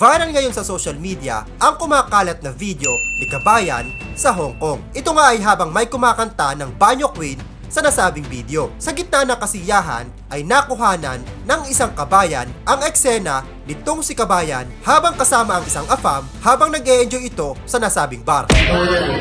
Viral ngayon sa social media ang kumakalat na video ni Kabayan sa Hong Kong. Ito nga ay habang may kumakanta ng Banyo Queen sa nasabing video. Sa gitna ng kasiyahan ay nakuhanan ng isang kabayan ang eksena nitong si Kabayan habang kasama ang isang afam habang nag enjoy ito sa nasabing bar. Hindi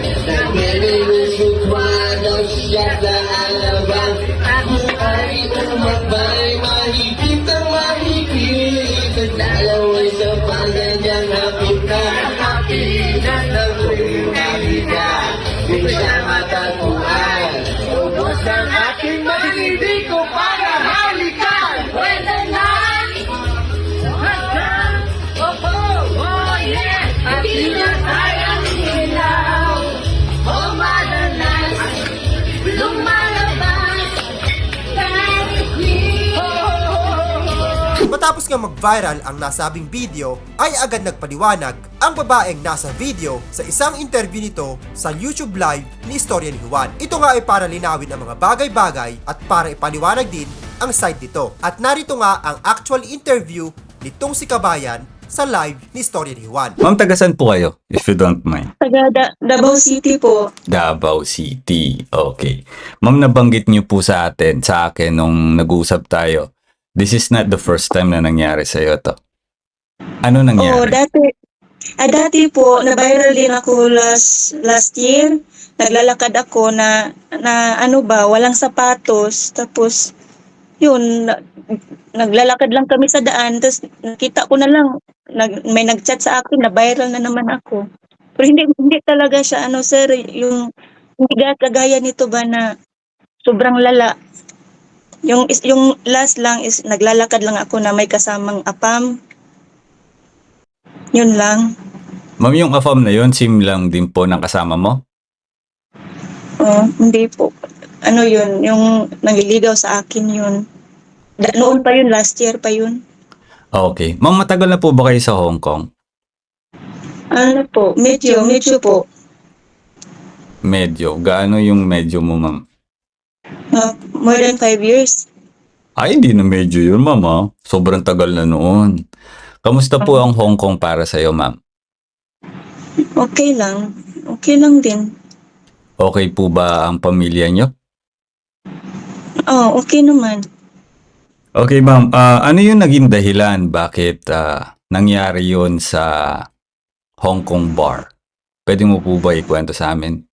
Matapos nga mag-viral ang nasabing video, ay agad nagpaliwanag ang babaeng nasa video sa isang interview nito sa YouTube Live ni Istorya ni Juan. Ito nga ay para linawin ang mga bagay-bagay at para ipaliwanag din ang side nito. At narito nga ang actual interview nitong si Kabayan sa live ni Istorya ni Juan. Ma'am, tagasan po kayo, if you don't mind. Taga da- Davao City po. Davao City. Okay. Ma'am, nabanggit niyo po sa atin, sa akin, nung nag-usap tayo. This is not the first time na nangyari sa iyo to. Ano Oo, nangyari? dati, ah, dati po, na-viral din ako last, last year. Naglalakad ako na, na ano ba, walang sapatos. Tapos, yun, na- naglalakad lang kami sa daan. Tapos, nakita ko na lang, nag, may nag-chat sa akin, na-viral na naman ako. Pero hindi, hindi talaga siya, ano sir, yung, hindi ga- kagaya nito ba na sobrang lala. Yung, yung last lang is naglalakad lang ako na may kasamang apam. Yun lang. Ma'am, yung afam na yon sim lang din po ng kasama mo? Oh, hindi po. Ano yun, yung nangliligaw sa akin yun. Da, noon pa yun, last year pa yun. Okay. Ma'am, matagal na po ba kayo sa Hong Kong? Ano po, medyo, medyo po. Medyo. Gaano yung medyo mo, ma'am? Uh, more than five years. Ay, hindi na medyo yun, ma'am. ah. Sobrang tagal na noon. Kamusta po ang Hong Kong para sa iyo, ma'am? Okay lang. Okay lang din. Okay po ba ang pamilya niyo? Oh, okay naman. Okay, ma'am. Ah, ano yung naging dahilan bakit ah, nangyari yun sa Hong Kong bar? Pwede mo po ba ikwento sa amin?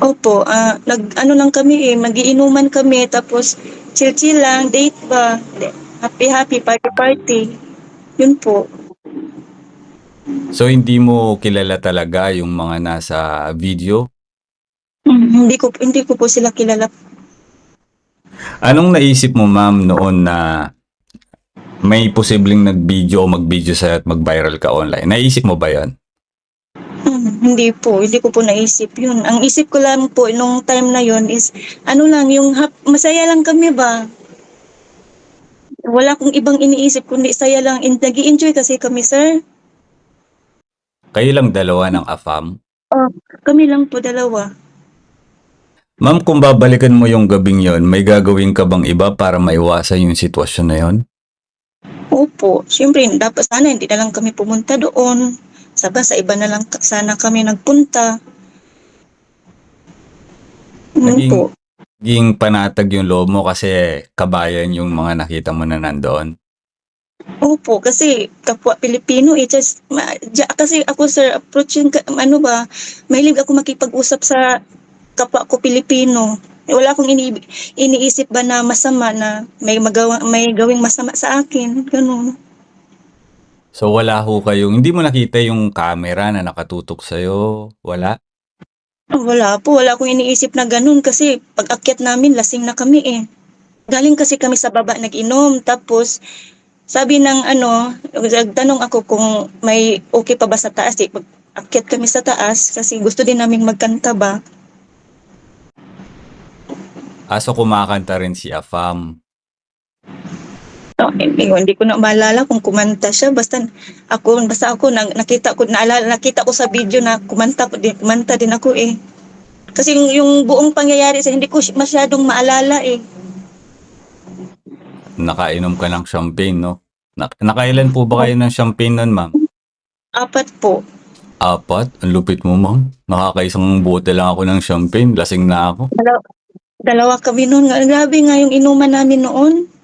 Opo, ah, nag, ano lang kami eh, magiinuman kami, tapos chill-chill lang, date ba, happy-happy, party-party. Yun po. So, hindi mo kilala talaga yung mga nasa video? Mm, hindi ko hindi ko po sila kilala. Anong naisip mo, ma'am, noon na may posibleng nag-video o mag-video sa'yo at mag-viral ka online? Naisip mo ba yon? Hindi po, hindi ko po naisip yun. Ang isip ko lang po nung time na yun is, ano lang, yung hap, masaya lang kami ba? Wala kong ibang iniisip kundi saya lang. Nag enjoy kasi kami, sir. Kayo lang dalawa ng AFAM? Kami lang po dalawa. Ma'am, kung babalikan mo yung gabing yon, may gagawin ka bang iba para maiwasan yung sitwasyon na yon? Opo, syempre, dapat sana hindi na lang kami pumunta doon. Saba, sa iba na lang sana kami nagpunta. Naging- po. Ging panatag yung loob mo kasi kabayan yung mga nakita mo na nandoon. Opo, kasi kapwa Pilipino, it just, ma, ja, kasi ako sir, approaching, ano ba, mahilig ako makipag-usap sa kapwa ko Pilipino. Eh, Wala akong ini, iniisip ba na masama na may magawa, may gawing masama sa akin, ganun. So wala ho kayong, hindi mo nakita yung camera na nakatutok sa'yo? Wala? Wala po, wala akong iniisip na ganun kasi pag akyat namin, lasing na kami eh. Galing kasi kami sa baba nag-inom, tapos sabi ng ano, nagtanong ako kung may okay pa ba sa taas. Eh, pag akyat kami sa taas kasi gusto din naming magkanta ba. Aso kumakanta rin si Afam. No, hindi, hindi ko na maalala kung kumanta siya. Basta ako, basta ako nag- nakita ko naalala, nakita ko sa video na kumanta din, kumanta din ako eh. Kasi yung, yung buong pangyayari sa hindi ko masyadong maalala eh. Nakainom ka ng champagne, no? Na- nakailan po ba kayo ng champagne nun, ma'am? Apat po. Apat? Ang lupit mo, ma'am. Nakakaisang bote lang ako ng champagne. Lasing na ako. Dalawa, dalawa kami noon. Grabe nga yung inuman namin noon.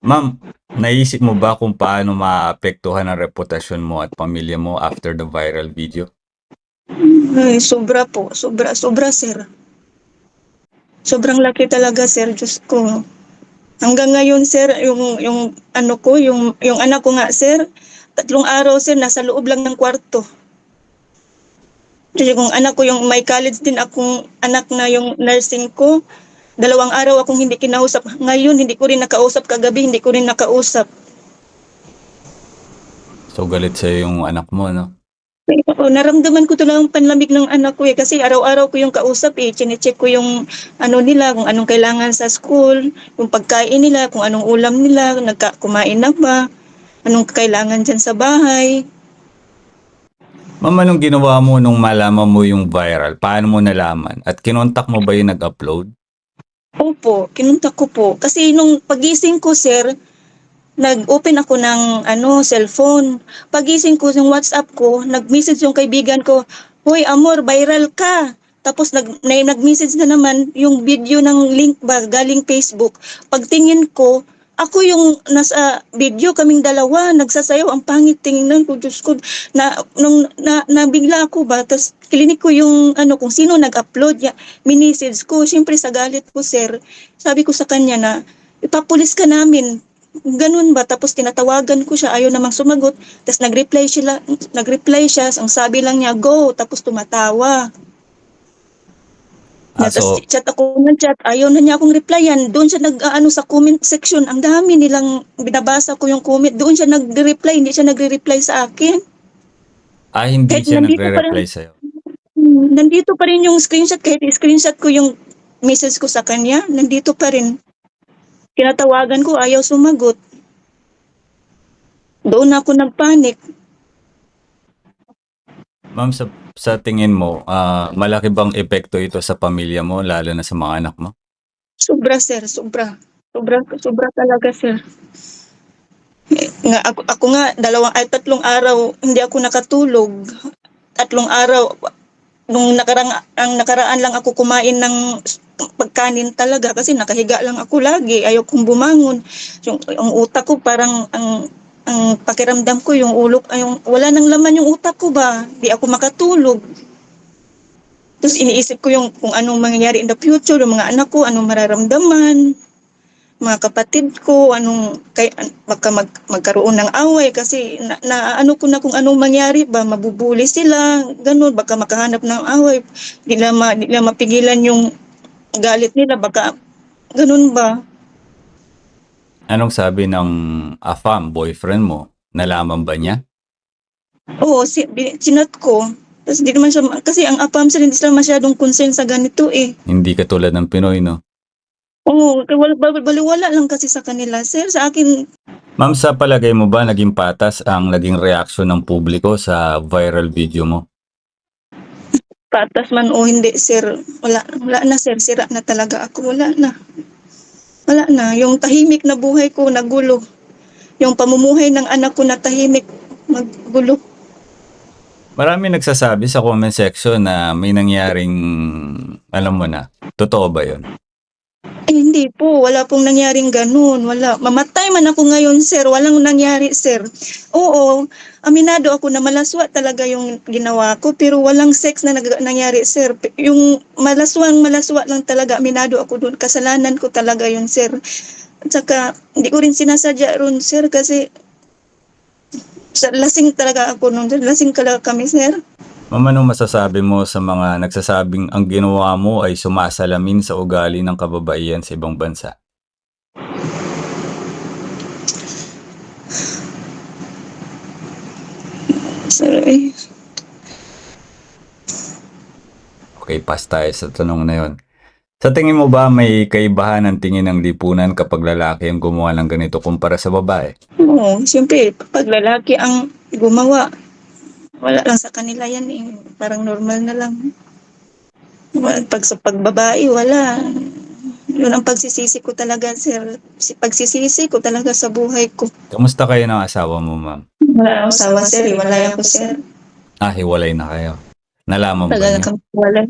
Ma'am, naisip mo ba kung paano maapektuhan ang reputasyon mo at pamilya mo after the viral video? Ay, sobra po. Sobra, sobra, sir. Sobrang laki talaga, sir. Diyos ko. Hanggang ngayon, sir, yung, yung ano ko, yung, yung anak ko nga, sir, tatlong araw, sir, nasa loob lang ng kwarto. Kasi kung anak ko, yung may college din akong anak na yung nursing ko, dalawang araw akong hindi kinausap. Ngayon, hindi ko rin nakausap. Kagabi, hindi ko rin nakausap. So, galit sa'yo yung anak mo, no? Oo, naramdaman ko talagang panlamig ng anak ko eh. Kasi araw-araw ko yung kausap eh. Chinecheck ko yung ano nila, kung anong kailangan sa school, yung pagkain nila, kung anong ulam nila, nagka, kumain na ba, anong kailangan dyan sa bahay. Ma'am, anong ginawa mo nung malaman mo yung viral? Paano mo nalaman? At kinontak mo ba yung nag-upload? Opo, kinuntak ko po. Kasi nung pagising ko, sir, nag-open ako ng ano, cellphone. Pagising ko ng WhatsApp ko, nag-message yung kaibigan ko, Hoy, Amor, viral ka. Tapos nag, na, nag-message na naman yung video ng link ba galing Facebook. Pagtingin ko, ako yung nasa video, kaming dalawa, nagsasayaw, ang pangit tingnan ko, Diyos ko, na, nung, na, nabigla ako ba, tapos kilinik ko yung, ano, kung sino nag-upload, ya, minisage ko, siyempre sa galit ko, sir, sabi ko sa kanya na, ipapulis ka namin, ganun ba, tapos tinatawagan ko siya, ayaw namang sumagot, tapos nag-reply siya, nag-reply siya, ang sabi lang niya, go, tapos tumatawa. Ah, so, tapos chat ako ng chat, ayaw na niya akong replyan. Doon siya nag ano sa comment section. Ang dami nilang binabasa ko yung comment. Doon siya nagre-reply, hindi siya nagre-reply sa akin. ah, hindi kahit siya nandito pa nagre-reply rin- sa'yo. Hmm, Nandito pa rin yung screenshot. Kahit screenshot ko yung message ko sa kanya, nandito pa rin. Tinatawagan ko, ayaw sumagot. Doon ako nagpanik. Ma'am, sa, sa tingin mo, ah, malaki bang epekto ito sa pamilya mo, lalo na sa mga anak mo? Sobra, sir. Sobra. Sobra, sobra talaga, sir. Nga, ako, ako nga, dalawang, ay tatlong araw, hindi ako nakatulog. Tatlong araw, nung nakarang, ang nakaraan lang ako kumain ng pagkanin talaga kasi nakahiga lang ako lagi. Ayaw kong bumangon. Yung, yung utak ko parang, ang, ang pakiramdam ko, yung ulo, ay, yung, wala nang laman yung utak ko ba? Di ako makatulog. Tapos iniisip ko yung kung anong mangyayari in the future, yung mga anak ko, anong mararamdaman, mga kapatid ko, anong kay baka mag, magkaroon ng away kasi na, na ano ko na kung anong mangyari ba, mabubuli sila, ganun, baka makahanap ng away, di nila, ma, nila mapigilan yung galit nila, baka ganun ba? Anong sabi ng AFAM, boyfriend mo? Nalaman ba niya? Oo, si, bi- sinat ko. Tapos di naman siya, kasi ang apam sila hindi sila masyadong concern sa ganito eh. Hindi katulad ng Pinoy, no? Oo, bal- baliwala lang kasi sa kanila. Sir, sa akin, Ma'am, sa palagay mo ba naging patas ang naging reaksyon ng publiko sa viral video mo? patas man o hindi, sir. Wala, wala na, sir. Sira na talaga ako. Wala na. Wala na. Yung tahimik na buhay ko, nagulo. Yung pamumuhay ng anak ko na tahimik, maggulo. Marami nagsasabi sa comment section na may nangyaring, alam mo na, totoo ba yun? Eh, hindi po. Wala pong nangyaring ganun. Wala. Mamatay man ako ngayon, sir. Walang nangyari, sir. Oo, aminado ako na malaswa talaga yung ginawa ko. Pero walang sex na nangyari, sir. Yung malaswang malaswa lang talaga. Aminado ako doon. Kasalanan ko talaga yun, sir. At saka, hindi ko rin sinasadya ron, sir. Kasi lasing talaga ako noon. Lasing talaga kami, sir. Ma'am, masasabi mo sa mga nagsasabing ang ginawa mo ay sumasalamin sa ugali ng kababaihan sa ibang bansa? Eh. Okay, pass tayo sa tanong na yon. Sa tingin mo ba may kaibahan ang tingin ng lipunan kapag lalaki ang gumawa ng ganito kumpara sa babae? Oo, siyempre, pag lalaki ang gumawa, wala lang sa kanila yan eh. Parang normal na lang. Pag sa pagbabae, wala. Yun ang pagsisisi ko talaga, sir. Si- Pagsisisi ko talaga sa buhay ko. Kamusta kayo ng asawa mo, ma'am? Wala akong asawa, sir. Wala ako, sir. Ah, hiwalay na kayo. Nalaman ba niya? kang wala.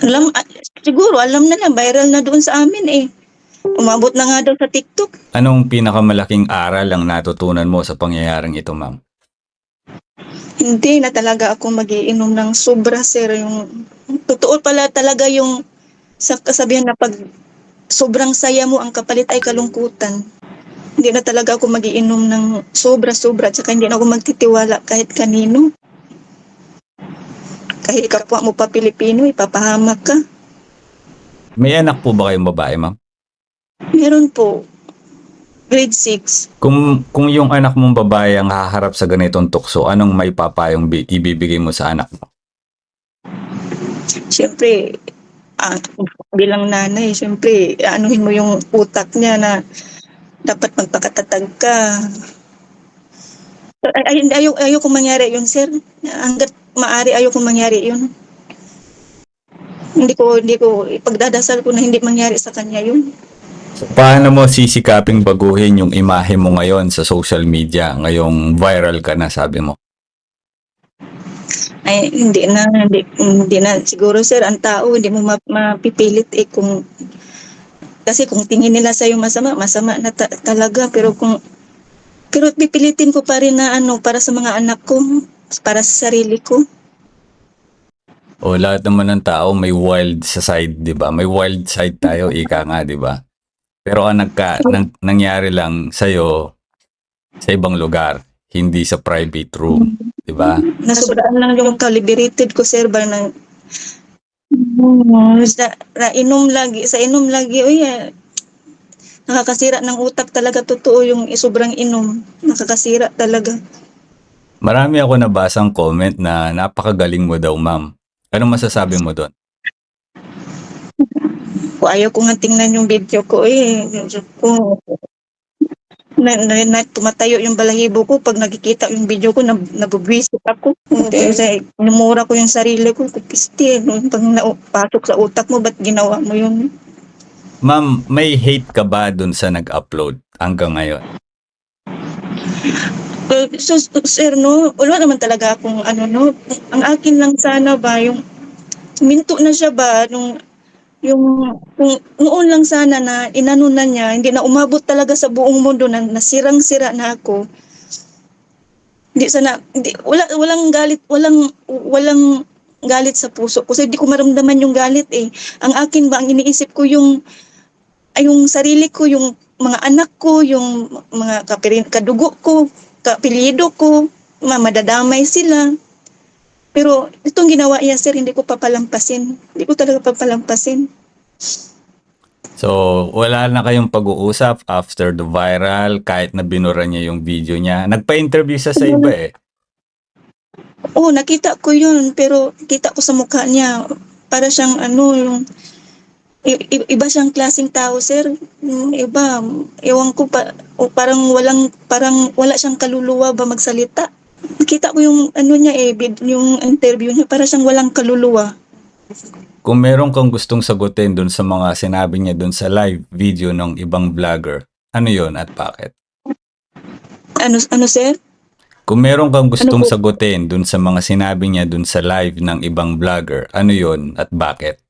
Alam, ah, siguro, alam na lang, viral na doon sa amin eh. Umabot na nga daw sa TikTok. Anong pinakamalaking aral ang natutunan mo sa pangyayaring ito, ma'am? Hindi na talaga ako magiinom ng sobra, sir. Yung, totoo pala talaga yung sa kasabihan na pag sobrang saya mo, ang kapalit ay kalungkutan. Hindi na talaga ako magiinom ng sobra-sobra at saka hindi na ako magtitiwala kahit kanino. Kahit kapwa mo pa Pilipino, ipapahamak ka. May anak po ba kayong babae, ma'am? Meron po. Grade 6. Kung, kung yung anak mong babae ang haharap sa ganitong tukso, anong may papayong bi- ibibigay mo sa anak mo? Siyempre, ah, bilang nanay, siyempre, anuhin mo yung utak niya na dapat magpakatatag ka. Ay, ay, ayaw, ayaw kong mangyari yun, sir. Hanggat maari, ayaw kong mangyari yun. Hindi ko, hindi ko, ipagdadasal ko na hindi mangyari sa kanya yun. So, paano mo sisikaping baguhin yung imahe mo ngayon sa social media? Ngayong viral ka na, sabi mo. Ay, hindi na, hindi, hindi na. Siguro, sir, ang tao, hindi mo ma- mapipilit eh kung, kasi kung tingin nila sa'yo masama, masama na ta- talaga. Pero kung, pero pipilitin ko pa rin na ano, para sa mga anak ko, para sa sarili ko. O lahat naman ng tao may wild sa side, 'di ba? May wild side tayo, ika nga, 'di ba? Pero ang nagka, nang, nangyari lang sa sa ibang lugar, hindi sa private room, 'di ba? Nasobraan lang yung calibrated ko, sir, ba na, Mm, sa, na inom lagi, sa inom lagi, uy, eh, nakakasira ng utak talaga, totoo yung sobrang inom. Nakakasira talaga. Marami ako nabasang comment na napakagaling mo daw, ma'am. Ano masasabi mo doon? Ko ayaw ko nga tingnan yung video ko eh. Ko, na, na, na, tumatayo yung balahibo ko pag nakikita yung video ko, nab, nabubwisit ako. Hindi, sa, numura ko yung sarili ko, kupisti. Nung pag napasok sa utak mo, ba't ginawa mo yun? Ma'am, may hate ka ba doon sa nag-upload hanggang ngayon? Uh, so, sir, no, wala naman talaga akong ano, no. Ang akin lang sana ba, yung minto na siya ba, nung yung noon lang sana na inano na niya, hindi na umabot talaga sa buong mundo na nasirang-sira na ako. Hindi sana hindi, wala walang galit, walang walang galit sa puso kasi hindi ko maramdaman yung galit eh. Ang akin ba ang iniisip ko yung ay yung sarili ko, yung mga anak ko, yung mga kapirin, kadugo ko, kapilido ko, ma- madadamay sila. Pero itong ginawa niya, sir, hindi ko papalampasin. Hindi ko talaga papalampasin. So, wala na kayong pag-uusap after the viral kahit na binura niya yung video niya. Nagpa-interview siya sa iba eh. Oo, nakita ko yun, pero kita ko sa mukha niya, para siyang ano, yung, iba siyang klaseng tao, sir. Iba, ewan ko pa, o parang walang, parang wala siyang kaluluwa ba magsalita. Nakita ko yung ano niya eh, yung interview niya, para siyang walang kaluluwa. Kung meron kang gustong sagutin dun sa mga sinabi niya dun sa live video ng ibang vlogger, ano yon at bakit? Ano, ano sir? Kung meron kang gustong Ano po? sagutin dun sa mga sinabi niya dun sa live ng ibang vlogger, ano yon at bakit?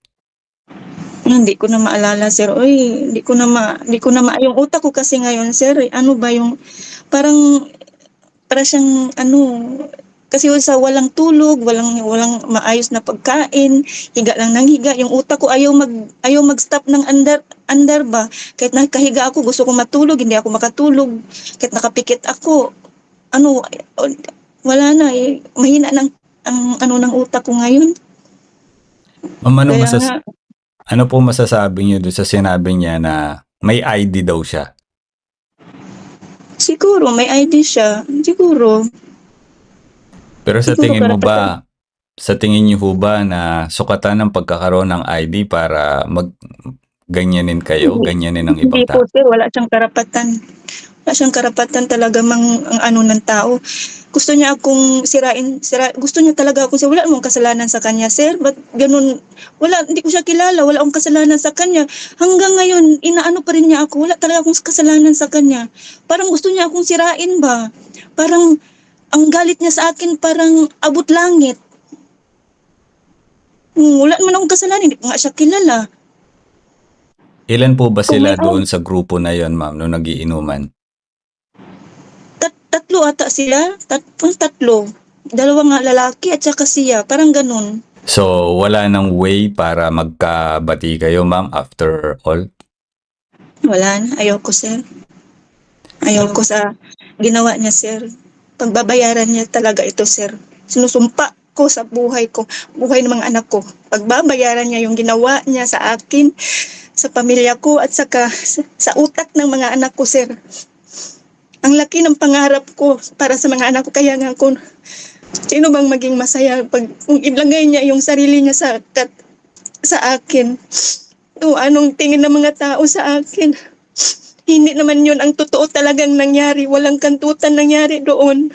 Hindi ko na maalala, sir. Uy, hindi ko na ma, hindi ko na ma, yung utak ko kasi ngayon, sir, eh, ano ba yung, parang, para siyang, ano, kasi sa walang tulog, walang, walang maayos na pagkain, higa lang ng higa, yung utak ko ayaw mag, ayaw mag-stop ng andar, andar ba? Kahit nakahiga ako, gusto ko matulog, hindi ako makatulog. Kahit nakapikit ako, ano, wala na, eh, mahina ng, ang, ano ng utak ko ngayon. Ma'am, ano, masas- nga, ano po masasabi niyo dun sa sinabi niya na may ID daw siya? Siguro, may ID siya. Siguro. Pero sa Siguro tingin mo para- ba, sa tingin niyo ho ba na sukatan ng pagkakaroon ng ID para mag ganyanin kayo, Hindi. ganyanin ng ibang Hindi po, tao? sir. Wala siyang karapatan. Wala siyang karapatan talaga mang ang ano ng tao. Gusto niya akong sirain, sira, gusto niya talaga akong wala mong kasalanan sa kanya, sir. But ganun, wala, hindi ko siya kilala, wala akong kasalanan sa kanya. Hanggang ngayon, inaano pa rin niya ako, wala talaga akong kasalanan sa kanya. Parang gusto niya akong sirain ba? Parang, ang galit niya sa akin parang abot langit. Hmm, wala naman akong kasalanan, hindi ko nga siya kilala. Ilan po ba sila doon sa grupo na yon, ma'am, nung nagiinuman? Tat tatlo ata sila, tat tatlo. Dalawa nga lalaki at saka siya, parang ganun. So, wala nang way para magkabati kayo, ma'am, after all? Wala na, ayoko sir. Ayoko sa ginawa niya sir. Pagbabayaran niya talaga ito sir. Sinusumpa ko sa buhay ko, buhay ng mga anak ko. Pagbabayaran niya yung ginawa niya sa akin, sa pamilya ko at saka sa, sa utak ng mga anak ko sir. Ang laki ng pangarap ko para sa mga anak ko kaya nga ako sino bang maging masaya pag kung ilagay niya yung sarili niya sa kat, sa akin. O anong tingin ng mga tao sa akin? Hindi naman yun ang totoo talagang nangyari. Walang kantutan nangyari doon.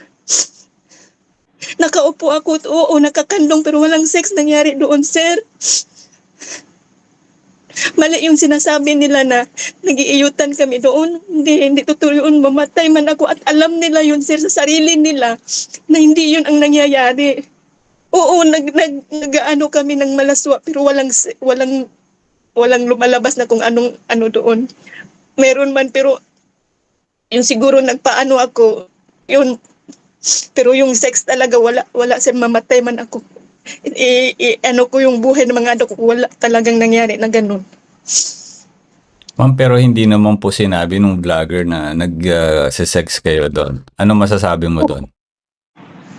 Nakaupo ako, oo, nakakandong pero walang sex nangyari doon, sir. Mali yung sinasabi nila na nagiiyutan kami doon. Hindi, hindi totoo yun. Mamatay man ako at alam nila yun, sir, sa sarili nila na hindi yun ang nangyayari. Oo, nag, nag, nag-ano kami ng malaswa pero walang, walang, walang lumalabas na kung anong ano doon. Meron man pero yung siguro nagpaano ako, yun. Pero yung sex talaga wala, wala sir, mamatay man ako. I, i- ano ko yung buhay ng mga anak ko, wala talagang nangyari na ganun. Ma'am, pero hindi naman po sinabi nung vlogger na nag-sex kayo doon. Ano masasabi mo doon?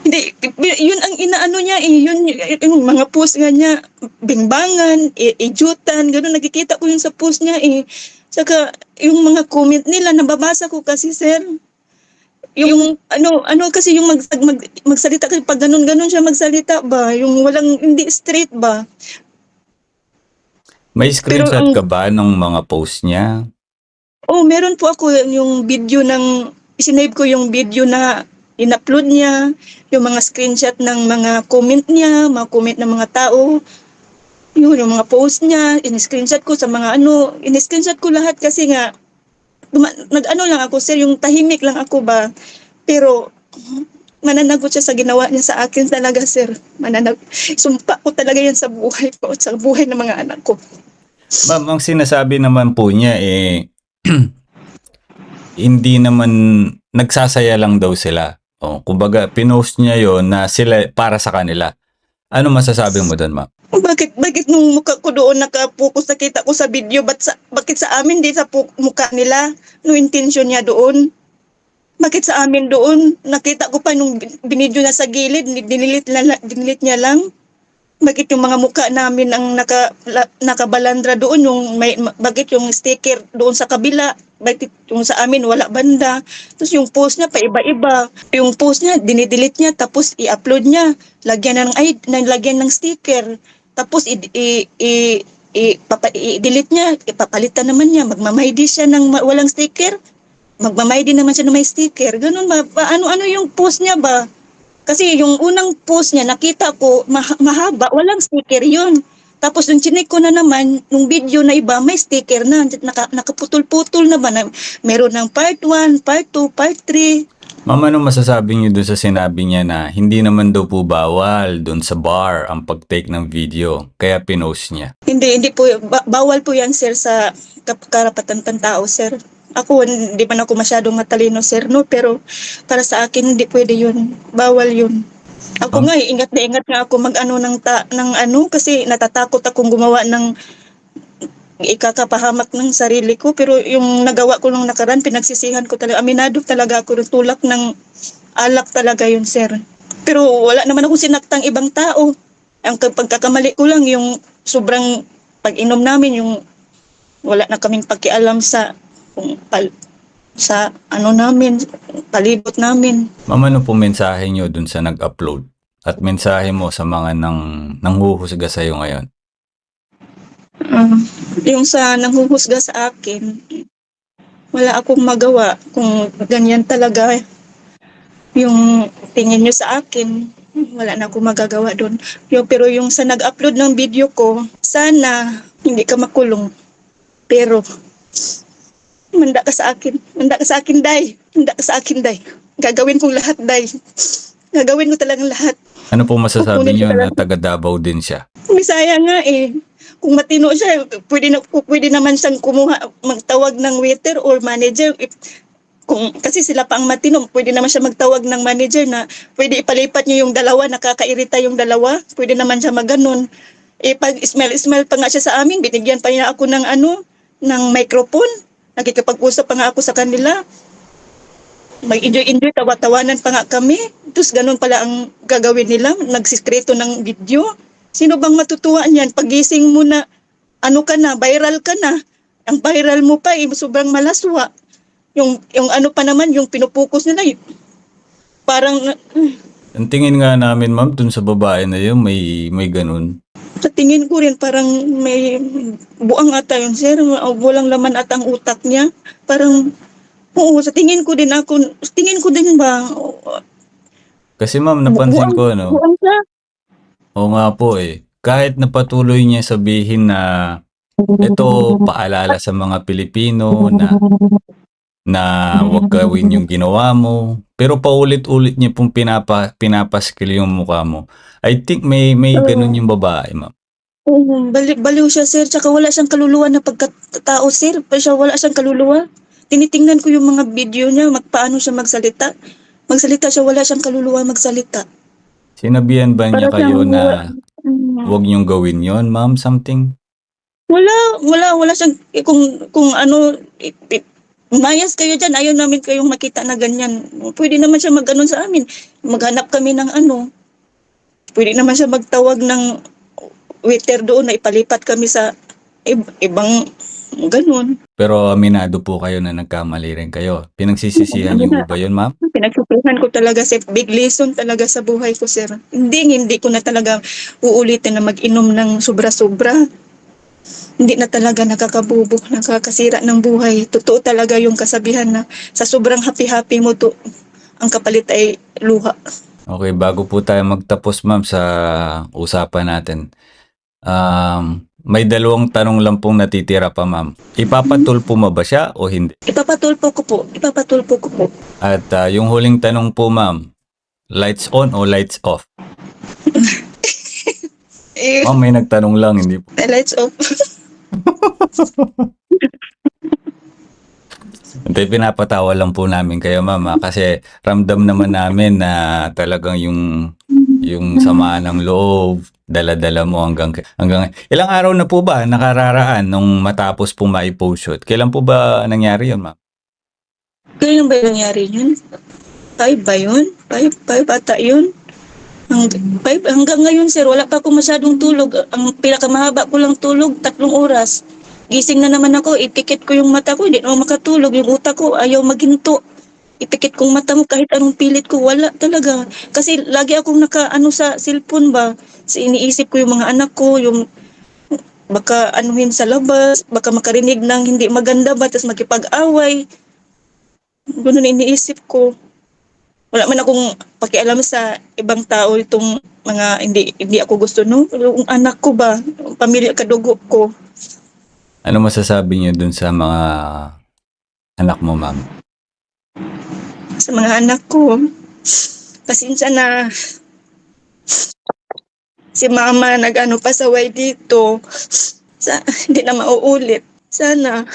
Hindi, yun ang inaano niya eh, yun yung mga post nga niya, bingbangan, ijutan, gano'n, nakikita ko yun sa post niya eh. Saka yung mga comment nila, nababasa ko kasi sir, yung ano ano kasi yung mag, mag, magsalita kasi pag ganun ganun siya magsalita ba yung walang hindi straight ba May screenshot ang- ka ba ng mga post niya? Oh, meron po ako yung video ng isinave ko yung video na in-upload niya, yung mga screenshot ng mga comment niya, mga comment ng mga tao. Yun, yung mga post niya, in-screenshot ko sa mga ano, in-screenshot ko lahat kasi nga nag-ano lang ako, sir, yung tahimik lang ako ba. Pero mananagot siya sa ginawa niya sa akin talaga, sir. Mananag sumpa ko talaga yan sa buhay ko at sa buhay ng mga anak ko. Ma'am, ang sinasabi naman po niya eh, hindi naman nagsasaya lang daw sila. O, kumbaga, pinost niya yon na sila para sa kanila. Ano masasabi mo doon, ma'am? Bakit bakit nung mukha ko doon nakapokus nakita ko sa video but sa, bakit sa amin di sa pu- mukha nila? No intention niya doon? Bakit sa amin doon? Nakita ko pa nung bin- binidyo na sa gilid ni- dinilit, na, dinilit niya lang bakit yung mga mukha namin ang naka, la, nakabalandra doon? Yung may ma- bakit yung sticker doon sa kabila? Bakit yung sa amin wala banda? Tapos yung post niya pa iba-iba. Yung post niya dinidelete niya tapos i-upload niya. Lagyan na ng ay lagyan ng sticker. Tapos i, i, i, i-delete niya. Ipapalitan naman niya. Magmamaydi siya ng walang sticker. Magmamaydi naman siya ng may sticker. Ganun ba ano ano yung post niya ba kasi yung unang post niya, nakita ko, ma- mahaba, walang sticker yun. Tapos nung chinik ko na naman, nung video na iba, may sticker na, naka, nakaputol-putol na ba na meron ng part 1, part 2, part 3. Ma'am, ano masasabi niyo doon sa sinabi niya na hindi naman daw po bawal doon sa bar ang pag-take ng video, kaya pinost niya? Hindi, hindi po, ba- bawal po yan sir sa kap- karapatan pantao sir. Ako, hindi man ako masyadong matalino sir, no? Pero para sa akin, hindi pwede yun. Bawal yun. Ako Um, nga, eh, ingat na ingat nga ako mag-ano ng, ta- ng ano, kasi natatakot akong gumawa ng ikakapahamak ng sarili ko. Pero yung nagawa ko nung nakaraan, pinagsisihan ko talaga. Aminado talaga ako ng tulak ng alak talaga yun, sir. Pero wala naman akong sinaktang ibang tao. Ang ka- pagkakamali ko lang, yung sobrang pag-inom namin, yung wala na kaming pakialam sa kung pal, sa ano namin, palibot namin. Ma'am, ano po mensahe niyo doon sa nag-upload? At mensahe mo sa mga nang nanghuhusga sa iyo ngayon? Ah, yung sa nanghuhusga sa akin, wala akong magawa kung ganyan talaga yung tingin nyo sa akin. Wala na akong magagawa doon. Yo, pero yung sa nag-upload ng video ko, sana hindi ka makulong. Pero, manda ka sa akin. Manda ka sa akin, Day. Manda ka sa akin, Day. Gagawin kong lahat, Day. Gagawin ko talagang lahat. Ano po masasabi niyo na taga Davao din siya? Bisaya nga eh. Kung matino siya, pwede, na, pwede naman siyang kumuha, magtawag ng waiter or manager. If, kung, kasi sila pa ang matino, pwede naman siya magtawag ng manager na pwede ipalipat niyo yung dalawa, nakakairita yung dalawa. Pwede naman siya maganon. Eh, pag smell-smell pa nga siya sa amin, binigyan pa niya ako ng ano, ng microphone. Nakikipag-usap pa nga ako sa kanila. Mag-enjoy-enjoy, tawa-tawanan pa nga kami. Tapos ganun pala ang gagawin nila, nagsiskreto ng video. Sino bang matutuwa niyan? Pagising mo na, ano ka na, viral ka na. Ang viral mo pa, eh, sobrang malaswa. Yung, yung ano pa naman, yung pinupokus nila, eh, parang, uh, Ang tingin nga namin, ma'am, dun sa babae na yun, may, may ganun. Sa tingin ko rin, parang may buang ata yun, sir. O, Walang laman at ang utak niya. Parang, oo, sa tingin ko din ako, sa tingin ko din ba, Kasi ma'am, napansin buang- ko, ano, buang siya. oo nga po eh. Kahit napatuloy niya sabihin na ito paalala sa mga Pilipino na na wag gawin yung ginawa mo. Pero paulit-ulit niya pong pinapa, pinapaskil yung mukha mo. I think may may ganun yung babae, ma'am. Oo, bali, baliw siya, sir. Tsaka wala siyang kaluluwa na pagkatao, sir. Pa siya, wala siyang kaluluwa. Tinitingnan ko yung mga video niya, magpaano siya magsalita. Magsalita siya, wala siyang kaluluwa magsalita. Sinabihan ba niya Para kayo siyang- na Mm. wag niyong gawin yon ma'am, something? Wala, wala, wala siyang, eh, kung, kung ano, eh, eh, Mayas kayo dyan, ayaw namin kayong makita na ganyan. Pwede naman siya mag-anon sa amin. Maghanap kami ng ano. Pwede naman siya magtawag ng waiter doon na ipalipat kami sa ib- ibang ganun. Pero aminado po kayo na nagkamali rin kayo. Pinagsisisihan niyo po ba yun, ma'am? Pinagsusuhan ko talaga sa big lesson talaga sa buhay ko, sir. Hindi, hindi ko na talaga uulitin na mag-inom ng sobra-sobra. Hindi na talaga nakakabubok, nakakasira ng buhay. Totoo talaga yung kasabihan na sa sobrang happy-happy mo to, ang kapalit ay luha. Okay, bago po tayo magtapos, ma'am, sa usapan natin. Um, may dalawang tanong lang pong natitira pa, ma'am. Ipapatulpo mo ba siya o hindi? Ipapatulpo ko po, ipapatulpo ko po. At ah, yung huling tanong po, ma'am, lights on o lights off? Eh, Ma'am, may nagtanong lang, hindi po. lights off. Hindi, pinapatawa lang po namin kayo, ma'am. ah, Kasi ramdam naman namin na talagang yung yung samaan ng loob, dala-dala mo hanggang hanggang ilang araw na po ba nakararaan nung matapos pong maipost shoot? Kailan po ba nangyari yun, ma'am? Kailan ba nangyari yun? Five ba yun? Five, five ata yun? Hanggang ngayon, sir, wala pa ako masyadong tulog. Ang pinakamahaba ko lang tulog, tatlong oras. Gising na naman ako, ipikit ko yung mata ko, hindi na makatulog. Yung utak ko, ayaw maghinto. Ipikit kong mata mo kahit anong pilit ko, wala talaga. Kasi lagi akong naka, ano sa cellphone ba, Kasi iniisip ko yung mga anak ko, yung baka anuhin sa labas, baka makarinig ng hindi maganda ba, tapos makipag-away. Ganun iniisip ko. Wala man akong pakialam sa ibang tao itong mga hindi hindi ako gusto no. Yung anak ko ba, pamilya kadugo ko. Ano masasabi niyo dun sa mga anak mo, ma'am? Sa mga anak ko, pasensya na. Si mama nag-ano pasaway dito. Sa, hindi na mauulit. Sana,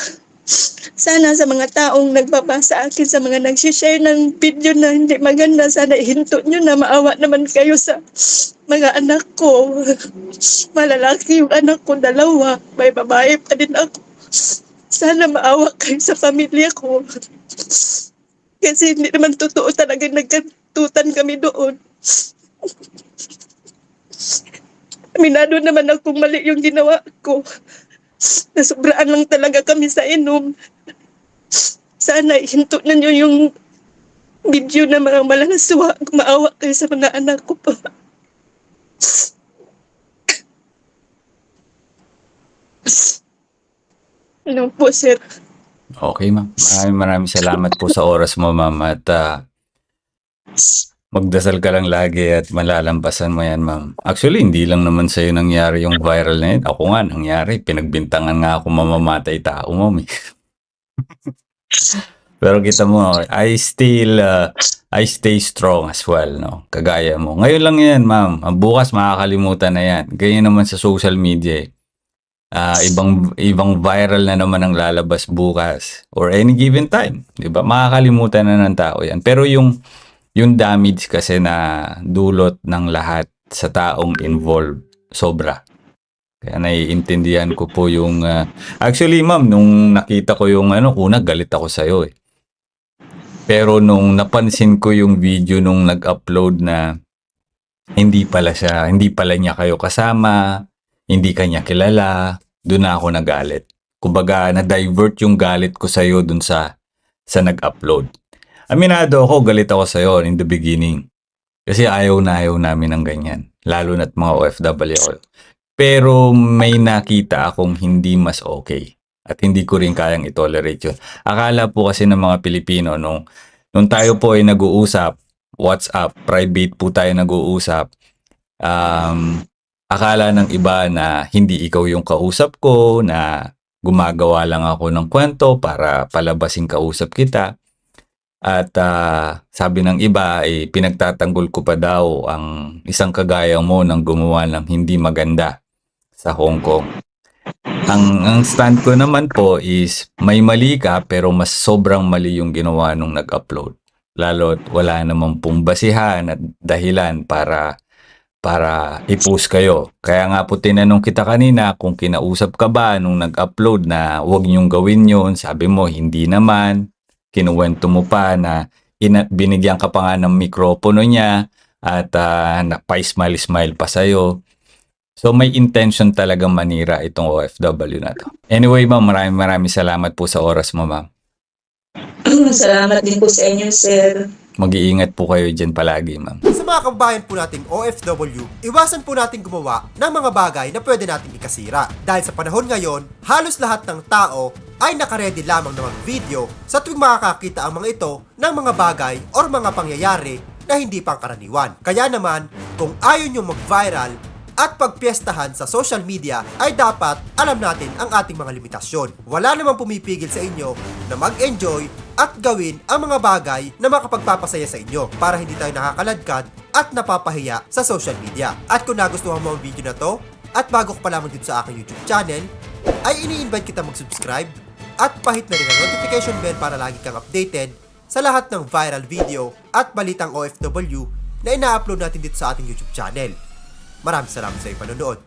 sana sa mga taong nagbabasa akin, sa mga nag-share ng video na hindi maganda, sana ihinto nyo na maawa naman kayo sa mga anak ko. Malalaki yung anak ko, dalawa. May babae pa din ako. Sana maawa kayo sa pamilya ko. Kasi hindi naman totoo talaga nagkantutan kami doon. Aminado naman akong mali yung ginawa ko. Nasobraan lang talaga kami sa inom. Sana hinto na nyo yung video na mga malaswa. Maawa kayo sa mga anak ko pa. Ano po, sir? Okay, ma'am. Maraming maraming salamat po sa oras mo, ma'am. At ah, magdasal ka lang lagi at malalampasan mo yan, ma'am. Actually, hindi lang naman sa'yo nangyari yung viral na yun. Ako nga, nangyari. Pinagbintangan nga ako mamamatay tao, ma'am. eh. Pero kita mo, I still, uh, I stay strong as well, no? Kagaya mo. Ngayon lang yan, ma'am. Bukas makakalimutan na yan. Ganyan naman sa social media, eh. Ah, ibang ibang viral na naman ang lalabas bukas or any given time, 'di ba? Makakalimutan na ng tao 'yan. Pero yung yung damage kasi na dulot ng lahat sa taong involved sobra. Kaya naiintindihan ko po yung ah, actually ma'am nung nakita ko yung ano una galit ako sa iyo eh. Pero nung napansin ko yung video nung nag-upload na hindi pala siya, hindi pala niya kayo kasama, hindi kanya kilala, doon na ako nagalit. Kumbaga, na-divert yung galit ko sa'yo dun sa, sa nag-upload. Aminado ako, galit ako sa'yo in the beginning. Kasi ayaw na ayaw namin ng ganyan. Lalo na't mga OFW ako. Pero may nakita akong hindi mas okay. At hindi ko rin kayang itolerate yun. Akala po kasi ng mga Pilipino, nung, nung tayo po ay nag-uusap, WhatsApp, private po tayo nag-uusap, um, akala ng iba na hindi ikaw yung kausap ko, na gumagawa lang ako ng kwento para palabasin kausap kita. At ah, sabi ng iba, eh, pinagtatanggol ko pa daw ang isang kagaya mo nang gumawa ng hindi maganda sa Hong Kong. Ang, ang stand ko naman po is may mali ka pero mas sobrang mali yung ginawa nung nag-upload. Lalo't wala namang pong basihan at dahilan para para i-post kayo. Kaya nga po tinanong kita kanina kung kinausap ka ba nung nag-upload na huwag niyong gawin yun. Sabi mo, hindi naman. Kinuwento mo pa na ina- binigyan ka pa nga ng mikropono niya at uh, napa-smile-smile pa sa'yo. So may intention talagang manira itong OFW na to. Anyway, ma'am, maraming maraming salamat po sa oras mo, ma'am. Salamat din po sa inyo, sir. Mag-iingat po kayo dyan palagi, ma'am. Sa mga kabayan po nating OFW, iwasan po nating gumawa ng mga bagay na pwede nating ikasira. Dahil sa panahon ngayon, halos lahat ng tao ay nakaredy lamang ng video sa tuwing makakakita ang mga ito ng mga bagay or mga pangyayari na hindi pangkaraniwan. Kaya naman, kung ayaw nyo mag-viral at pagpiestahan sa social media ay dapat alam natin ang ating mga limitasyon. Wala namang pumipigil sa inyo na mag-enjoy at gawin ang mga bagay na makapagpapasaya sa inyo para hindi tayo nakakaladkad at napapahiya sa social media. At kung nagustuhan mo ang video na to at bago ka pa lamang dito sa aking YouTube channel, ay ini-invite kita mag-subscribe at pahit na rin ang notification bell para lagi kang updated sa lahat ng viral video at balitang OFW na ina-upload natin dito sa ating YouTube channel. Maraming salamat sa iyong panonood.